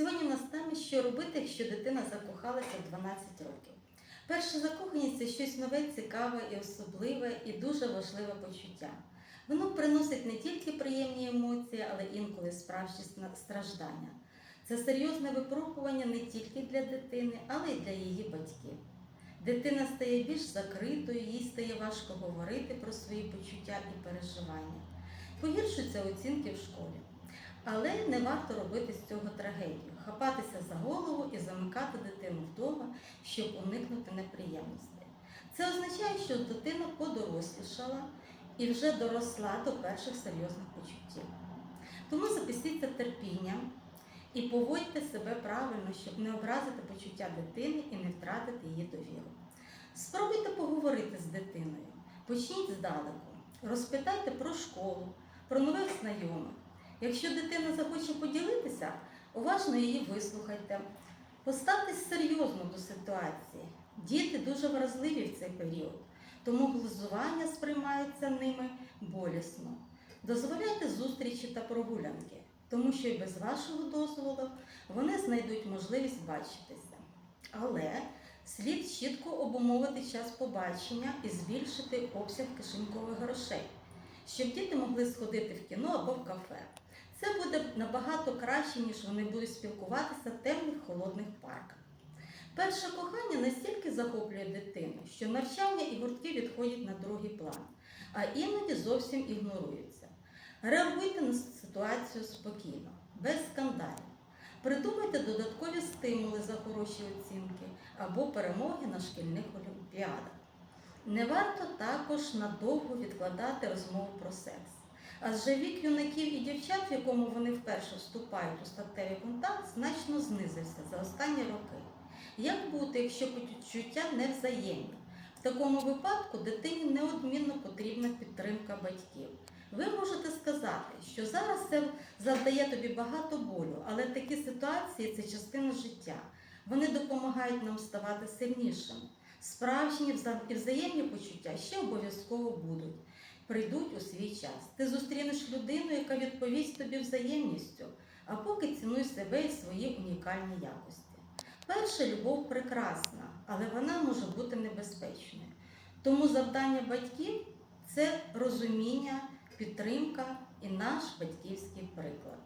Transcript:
Сьогодні у нас тема, що робити, якщо дитина закохалася в 12 років. Перша закоханість це щось нове, цікаве і особливе, і дуже важливе почуття. Воно приносить не тільки приємні емоції, але інколи справжні страждання. Це серйозне випробування не тільки для дитини, але й для її батьків. Дитина стає більш закритою, їй стає важко говорити про свої почуття і переживання. Погіршуються оцінки в школі. Але не варто робити з цього трагедію, хапатися за голову і замикати дитину вдома, щоб уникнути неприємностей. Це означає, що дитина подорослішала і вже доросла до перших серйозних почуттів. Тому записіться терпінням і поводьте себе правильно, щоб не образити почуття дитини і не втратити її довіру. Спробуйте поговорити з дитиною, почніть здалеку, розпитайте про школу, про нових знайомих. Якщо дитина захоче поділитися, уважно її вислухайте. Поставтесь серйозно до ситуації. Діти дуже вразливі в цей період, тому глузування сприймається ними болісно. Дозволяйте зустрічі та прогулянки, тому що і без вашого дозволу вони знайдуть можливість бачитися. Але слід чітко обумовити час побачення і збільшити обсяг кишенькових грошей, щоб діти могли сходити в кіно або в кафе. Це буде набагато краще, ніж вони будуть спілкуватися в темних холодних парках. Перше кохання настільки захоплює дитину, що навчання і гуртки відходять на другий план, а іноді зовсім ігноруються. Реагуйте на ситуацію спокійно, без скандалів. Придумайте додаткові стимули за хороші оцінки або перемоги на шкільних олімпіадах. Не варто також надовго відкладати розмову про секс. Адже вік юнаків і дівчат, в якому вони вперше вступають у статевий контакт, значно знизився за останні роки. Як бути, якщо почуття не взаємні? В такому випадку дитині неодмінно потрібна підтримка батьків. Ви можете сказати, що зараз це завдає тобі багато болю, але такі ситуації це частина життя. Вони допомагають нам ставати сильнішими. Справжні і взаємні почуття ще обов'язково будуть прийдуть у свій час. Ти зустрінеш людину, яка відповість тобі взаємністю, а поки цінуй себе і свої унікальні якості. Перша любов прекрасна, але вона може бути небезпечною. Тому завдання батьків це розуміння, підтримка і наш батьківський приклад.